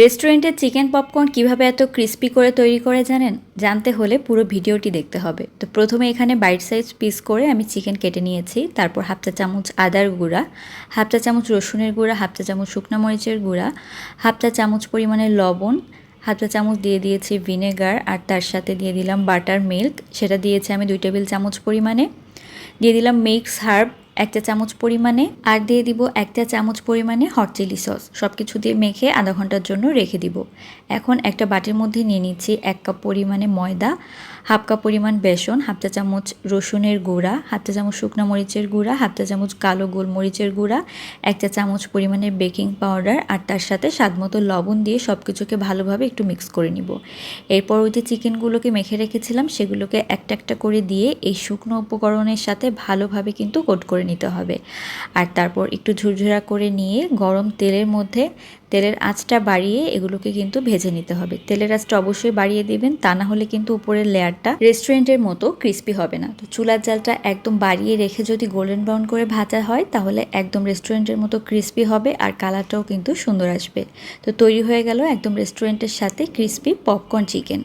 রেস্টুরেন্টের chicken popcorn কীভাবে এত ক্রিস্পি করে তৈরি করে জানেন? জানতে হলে পুরো ভিডিওটি দেখতে হবে। তো প্রথমে এখানে বাইট সাইজ পিস করে আমি চিকেন কেটে নিয়েছি, তারপর হাফ চা চামচ আদার গুঁড়া, হাফ চা চামচ রসুনের গুঁড়া, হাফ চা চামচ শুকনো মরিচের গুঁড়া, হাফ চা চামচ পরিমাণে লবণ, হাফ চা চামচ দিয়ে দিয়েছি ভিনেগার আর তার সাথে দিয়ে দিলাম বাটার মিল্ক সেটা দিয়েছি আমি দুই টেবিল চামচ পরিমাণে। দিয়ে দিলাম মিক্স হার্ব একটা চামচ পরিমাণে, আর দিয়ে দিব একটা চামচ পরিমাণে হট চিলি সস সব কিছু দিয়ে মেখে আধা ঘণ্টার জন্য রেখে দিব। এখন একটা বাটির মধ্যে নিয়ে নিচ্ছি এক কাপ পরিমাণে ময়দা, হাফ কাপ পরিমাণ বেসন, হাফ চা চামচ রসুনের গুঁড়া, হাফ চা চামচ শুকনো মরিচের গুঁড়া, হাফ চা চামচ কালো গোলমরিচের গুঁড়া একটা চামচ পরিমাণের বেকিং পাউডার, আর তার সাথে স্বাদ মতো লবণ দিয়ে সব কিছুকে ভালোভাবে একটু মিক্স করে নিব। এরপর ওই যে চিকেনগুলোকে মেখে রেখেছিলাম, সেগুলোকে একটা একটা করে দিয়ে এই শুকনো উপকরণের সাথে ভালোভাবে কিন্তু কোট করে নিতে হবে। আর তারপর একটু ঝুরঝুরা করে নিয়ে গরম তেলের মধ্যে তেলের আঁচটা বাড়িয়ে এগুলোকে কিন্তু ভেজে নিতে হবে। তেলের আঁচটা অবশ্যই বাড়িয়ে দিবেন, তা না হলে কিন্তু উপরের লেয়ারটা রেস্টুরেন্টের মতো ক্রিস্পি হবে না। তো চুলার জালটা একদম বাড়িয়ে রেখে যদি গোল্ডেন ব্রাউন করে ভাজা হয়, তাহলে একদম রেস্টুরেন্টের মতো ক্রিস্পি হবে আর কালারটাও কিন্তু সুন্দর আসবে। তো তৈরি হয়ে গেল একদম রেস্টুরেন্টের সাথে ক্রিস্পি পপকর্ন চিকেন।